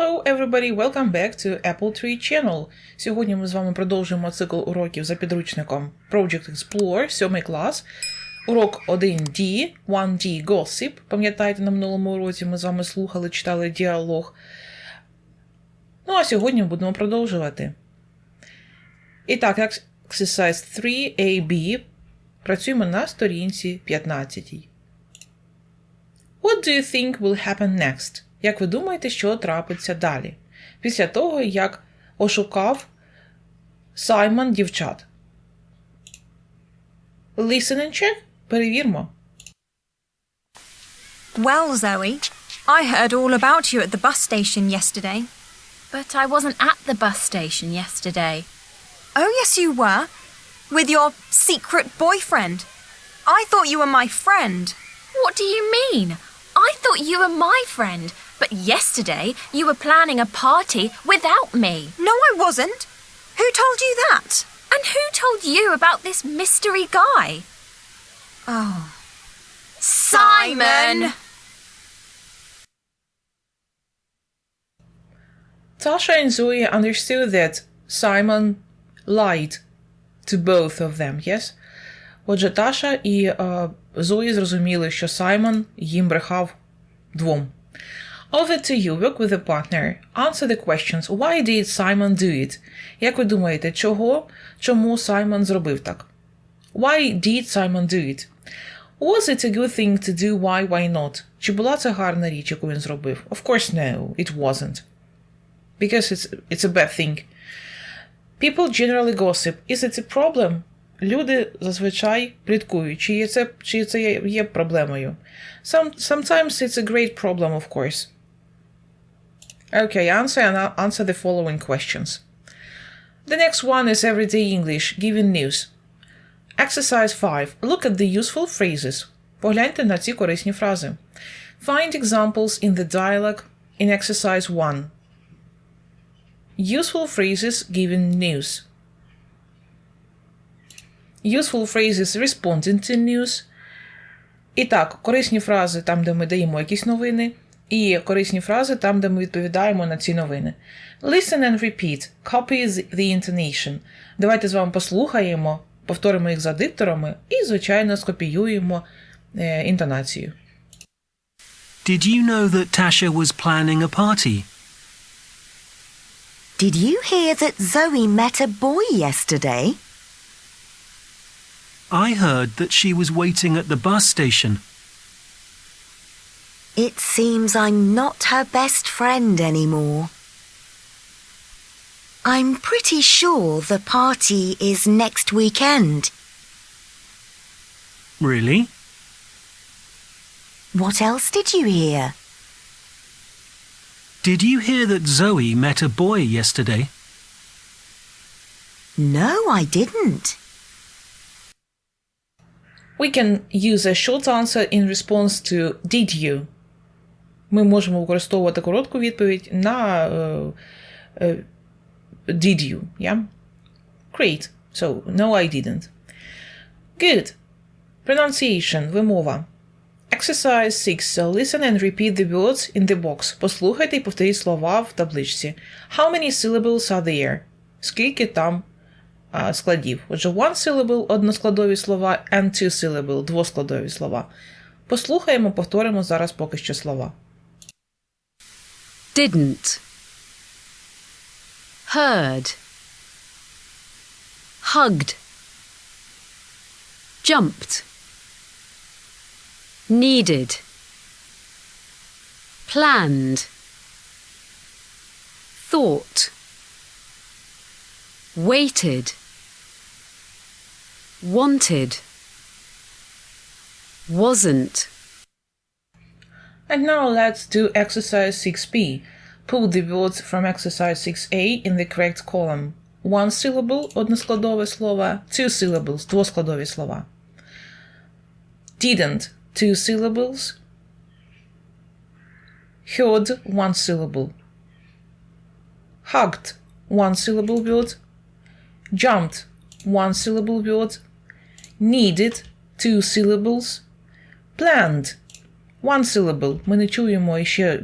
Hello everybody, welcome back to Apple Tree Channel. Сьогодні ми з вами продовжуємо цикл уроків за підручником Project Explore, 7 клас. Урок 1D, 1D Gossip. Пам'ятаєте, на минулому уроці ми з вами слухали, читали діалог. Ну, а сьогодні будемо продовжувати. І так, Exercise 3AB. Працюємо на сторінці 15. What do you think will happen next? Як ви думаєте, що трапиться далі? Після того, як ошукав Саймон дівчат. Listen and check. Перевірмо. Well, Zoe, I heard all about you at the bus station yesterday. But I wasn't at the bus station yesterday. Oh, yes, you were. With your secret boyfriend. I thought you were my friend. What do you mean? I thought you were my friend, but yesterday you were planning a party without me. No, I wasn't. Who told you that? And who told you about this mystery guy? Oh. Simon! Tasha and Zoe understood that Simon lied to both of them, yes? Отже, Таша і е, Зої зрозуміли, що Саймон їм брехав двом. Over to you, work with a partner. Answer the questions. Why did Simon do it? Як ви думаєте, чого? Чому Саймон зробив так? Why did Simon do it? Was it a good thing to do? Why, why not? Чи була це гарна річ, яку він зробив? Of course no, it wasn't. Because it's, it's a bad thing. People generally gossip. Is it a problem? Люди зазвичай пліткують. Чи є це, чи це є, є проблемою? Some, sometimes it's a great problem, of course. Okay, answer and I'll answer the following questions. The next one is everyday English, given news. Exercise 5. Look at the useful phrases. Погляньте на ці корисні фрази. Find examples in the dialogue in exercise 1. Useful phrases given news. Useful phrases responding to news. І так, корисні фрази там, де ми даємо якісь новини, І корисні фрази там, де ми відповідаємо на ці новини. Listen and repeat. Copy the intonation. Давайте з вами послухаємо, повторимо їх за дикторами і, звичайно, скопіюємо е, інтонацію. Did you know that Tasha was planning a party? Did you hear that Zoe met a boy yesterday? I heard that she was waiting at the bus station. It seems I'm not her best friend anymore. I'm pretty sure the party is next weekend. Really? What else did you hear? Did you hear that Zoe met a boy yesterday? No, I didn't. We can use a short answer in response to did you. Ми можемо використовувати коротку відповідь на е, did you. Yeah? Great. So, no, I didn't. Good. Pronunciation. Вимова. Exercise 6. So listen and repeat the words in the box. Послухайте і повторіть слова в табличці. How many syllables are there? Скільки там а, складів? Отже, one syllable – односкладові слова, and two syllable – двоскладові слова. Послухаємо, повторимо зараз поки що слова. Didn't, heard, hugged, jumped, needed, planned, thought, waited, wanted, wasn't. And now let's do exercise 6b. Put the words from exercise 6a in the correct column. One syllable – односкладове слово, two syllables – двоскладові слова. Didn't – two syllables. Heard – one syllable. Hugged – one syllable word. Jumped – one syllable word. Needed – two syllables. Planned One syllable. Ми не чуємо і ще е,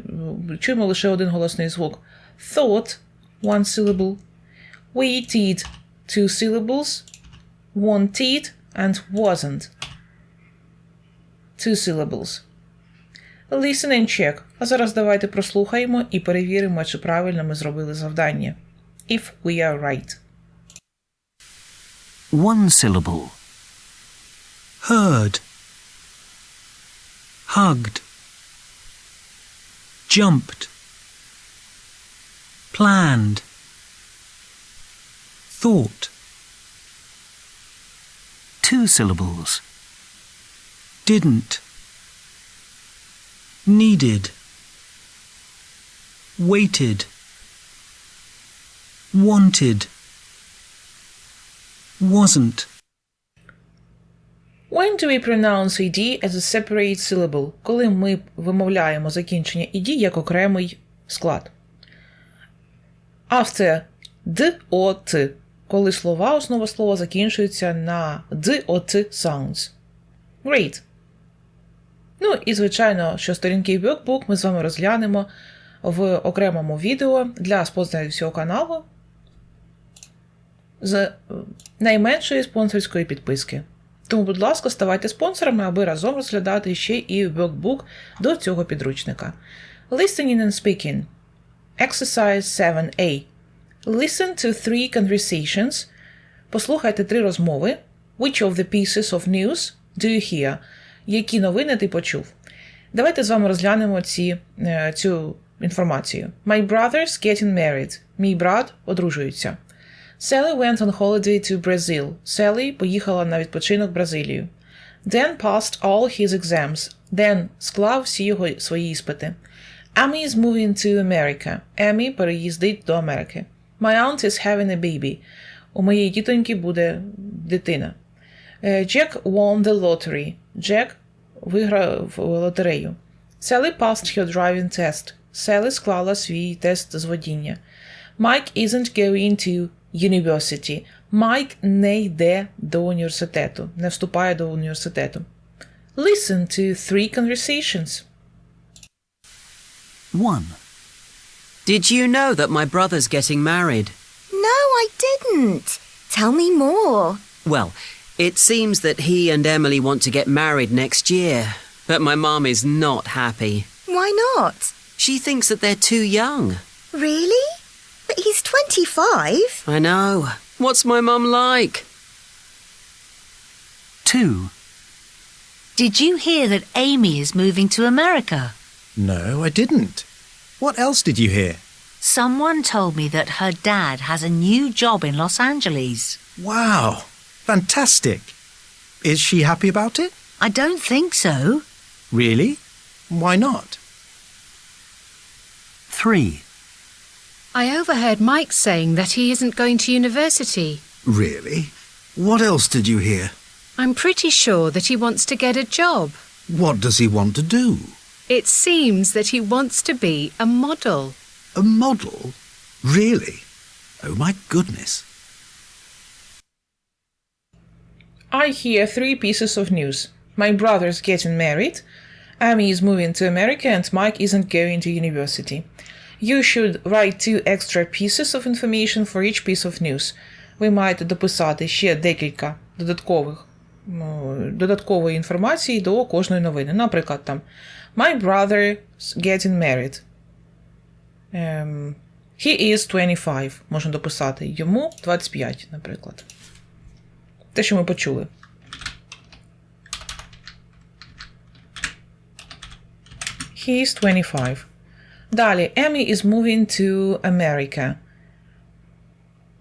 чуємо лише один голосний звук. Thought one syllable. Waited two syllables. Wanted and wasn't. Two syllables. Listen and check. А зараз давайте прослухаємо і перевіримо, чи правильно ми зробили завдання. If we are right. One syllable. Heard. Hugged. Jumped. Planned. Thought. Two syllables. Didn't. Needed. Waited. Wanted. Wasn't. When do we pronounce ed as a separate syllable? Коли ми вимовляємо закінчення ed як окремий склад. After d о т. Коли слова, основа слова закінчуються на d о т sounds. Great. Ну і звичайно, що сторінки Workbook ми з вами розглянемо в окремому відео для спонсорів цього каналу з е, найменшої спонсорської підписки. Тому, будь ласка, ставайте спонсорами, аби разом розглядати ще і workbook до цього підручника. Listening and speaking. Exercise 7a. Listen to three conversations. Послухайте три розмови. Which of the pieces of news do you hear? Які новини ти почув? Давайте з вами розглянемо ці, е, цю інформацію. My brother's getting married. Мій брат одружується. Sally went on holiday to Brazil. Sally поїхала на відпочинок в Бразилію. Dan passed all his exams. Dan склав всі його свої іспити. Amy is moving to America. Емі переїздить до Америки. My aunt is having a baby. У моєї тітоньки буде дитина. Е, Jack won the lottery. Джек виграв лотерею. Sally passed her driving test. Sally склала свій тест з водіння. Mike isn't going to university. Майк не йде до університету, не вступає до університету. Listen to three conversations. 1. Did you know that my brother's getting married? No, I didn't. Tell me more. Well, it seems that he and Emily want to get married next year, but my mum is not happy. Why not? She thinks that they're too young. Really? But he's 25. I know. What's my mum like? 2. Did you hear that Amy is moving to America? No, I didn't. What else did you hear? Someone told me that her dad has a new job in Los Angeles. Wow, fantastic. Is she happy about it? I don't think so. Really? Why not? 3. I overheard Mike saying that he isn't going to university. Really? What else did you hear? I'm pretty sure that he wants to get a job. What does he want to do? It seems that he wants to be a model. A model? Really? Oh my goodness. I hear three pieces of news. My brother's getting married, Amy is moving to America, and Mike isn't going to university. You should write two extra pieces of information for each piece of news. Ви маєте дописати ще декілька додаткових, ну, додаткової інформації до кожної новини. Наприклад, там My brother's getting married. Ем, he is 25. Можна дописати. Йому 25, наприклад. Те, що ми почули. He is 25. Далі, Emmy is moving to America.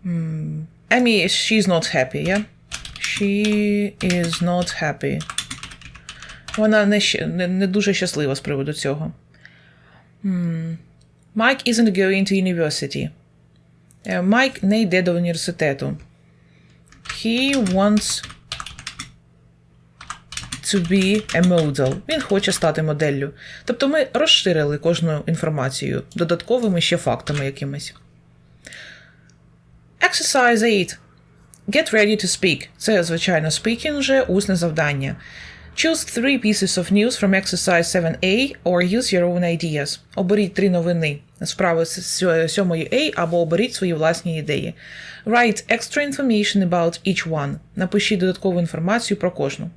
Hmm. Emmy, she's not happy, yeah? She is not happy. Вона не, щ- не, не дуже щаслива з приводу цього. Hmm. Mike isn't going to university. Е, Майк не йде до університету. He wants to be a model. Він хоче стати моделлю. Тобто ми розширили кожну інформацію додатковими ще фактами якимись. Exercise 8. Get ready to speak. Це, звичайно, speaking вже усне завдання. Choose three pieces of news from exercise 7a or use your own ideas. Оберіть три новини з вправи з 7 A або оберіть свої власні ідеї. Write extra information about each one. Напишіть додаткову інформацію про кожну.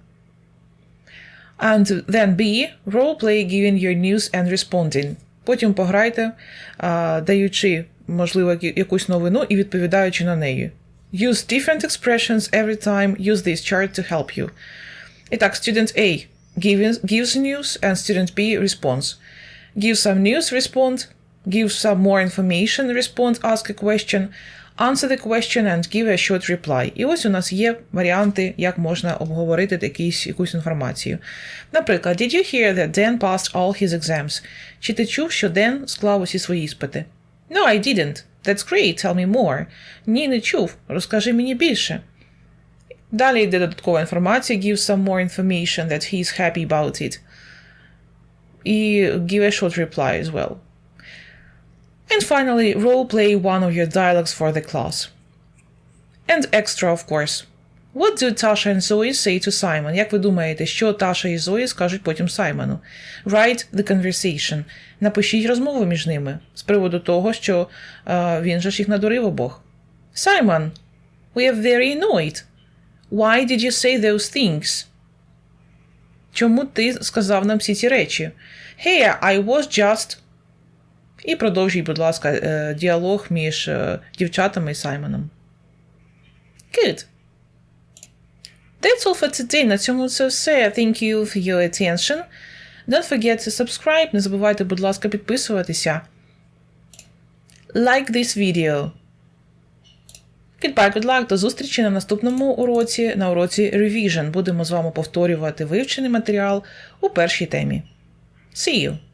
And then B. Role play giving your news and responding. Потім пограйте, а, даючи, можливо, які- якусь новину і відповідаючи на неї. Use different expressions every time. Use this chart to help you. І так, student A gives, gives news and student B responds. Give some news, respond. Give some more information, respond, ask a question. Answer the question and give a short reply. І ось у нас є варіанти, як можна обговорити якісь, якусь інформацію. Наприклад, Did you hear that Dan passed all his exams? Чи ти чув, що Ден склав усі свої іспити? No, I didn't. That's great. Tell me more. Ні, не чув. Розкажи мені більше. Далі йде додаткова інформація. Give some more information that he is happy about it. І give a short reply as well. And finally, role play one of your dialogues for the class. And extra, of course. What do Tasha and Zoe say to Simon? Як ви думаєте, що Таша і Зої скажуть потім Саймону? Write the conversation. Напишіть розмову між ними з приводу того, що е, він же ж їх надурив обох. Simon, we are very annoyed. Why did you say those things? Чому ти сказав нам всі ці речі? Hey, I was just. І продовжуй, будь ласка, е, діалог між е, дівчатами і Саймоном. Good. That's all for today. На цьому це все. Thank you for your attention. Don't forget to subscribe. Не забувайте, будь ласка, підписуватися. Like this video. Goodbye, good luck. До зустрічі на наступному уроці, на уроці Revision. Будемо з вами повторювати вивчений матеріал у першій темі. See you!